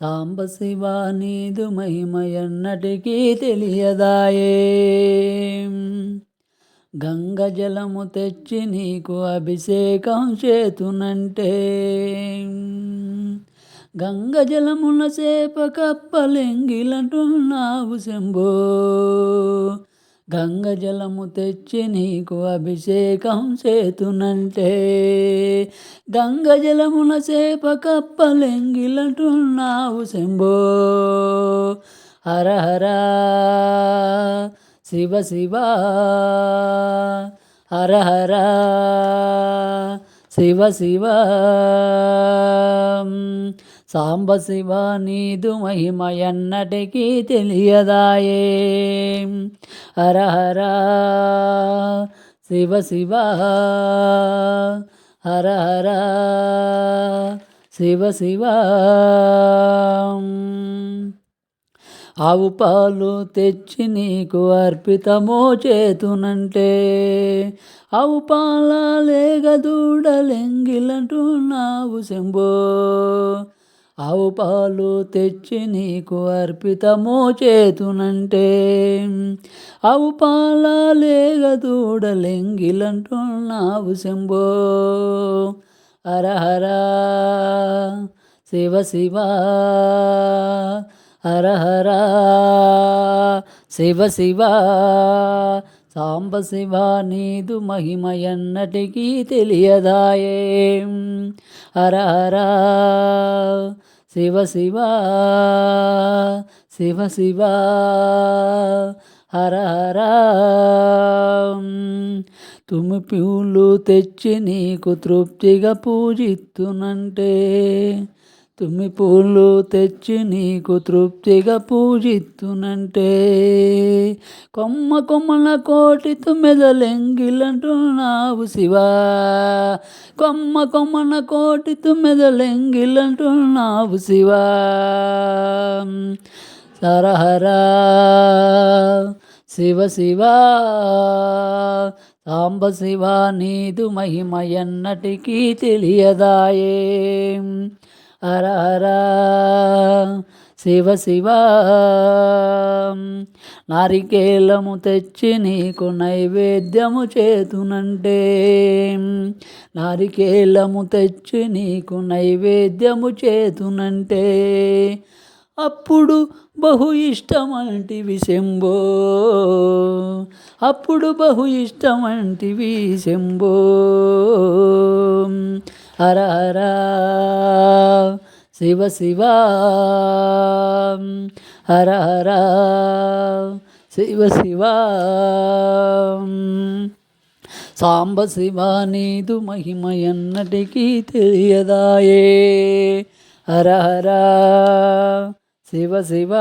సాంబశివ నీదు మహిమయన్నటికీ తెలియదాయే. గంగ జలము తెచ్చి నీకు అభిషేకం చేతునంటే. గంగ జలమున సేప కప్పలెంగిలంటున్నావు శంభో. గంగ జలము తెచ్చి నీకు అభిషేకం చేతునంటే. గంగ జలమున చేప కప్పలెంగిలంటున్నావు శంభో. హర హర శివ శివ హర హర శివ శివ సాంబ శివ నీదు మహిమయన్నటికీ తెలియదాయే. హర హర శివ శివ హర హర శివ శివ. ఆవు పాలు తెచ్చి నీకు అర్పితమో చేతునంటే. ఆవు పాల లేగ శంభో. ఆవు పాలు తెచ్చి నీకు అర్పితమో చేతునంటే. ఆవు పాల లేగ శంభో. హర హర శివ శివ. హర హర. శివ శివ. సాంబ శివ నీదు మహిమ ఎన్నటికీ తెలియదాయే. హర హర. శివ శివ. శివ శివ. హర హర. తుమి పూలు తెచ్చి నీకు తృప్తిగా పూజిత్తునంటే తుమ్మి పూలు తెచ్చి నీకు తృప్తిగా పూజిత్తునంటే. కొమ్మ కొమ్మల కోటి తుమ్మెదలెంగిలంటున్నావు శివా. కొమ్మ కొమ్మన కోటి తుమ్మెదలెంగిలంటున్నావు శివా. సరహరా శివ శివ. సాంబ శివ నీదు మహిమ ఎన్నటికీ తెలియదాయే. హర హర. శివ శివ. నారికేలము తెచ్చి నీకు నైవేద్యము చేతునంటే. నారికేలము తెచ్చి నీకు నైవేద్యము చేతునంటే. అప్పుడు బహు ఇష్టమంటివి శంభో. అప్పుడు బహు ఇష్టమంటివి శంభో. హర హర శివ శివ హర హర శివ శివ సాంబ శివ నీదు మహిమ ఎన్నటికీ తెలియదాయే హర హర శివ శివ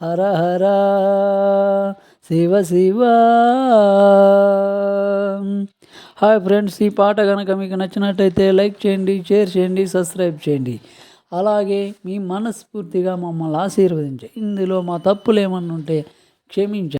హర హర శివ శివ హాయ్ ఫ్రెండ్స్ ఈ పాట కనుక మీకు నచ్చినట్టయితే లైక్ చేయండి షేర్ చేయండి సబ్స్క్రైబ్ చేయండి. అలాగే మీ మనస్ఫూర్తిగా మమ్మల్ని ఆశీర్వదించండి. ఇందులో మా తప్పులు ఏమన్నా ఉంటే క్షమించండి.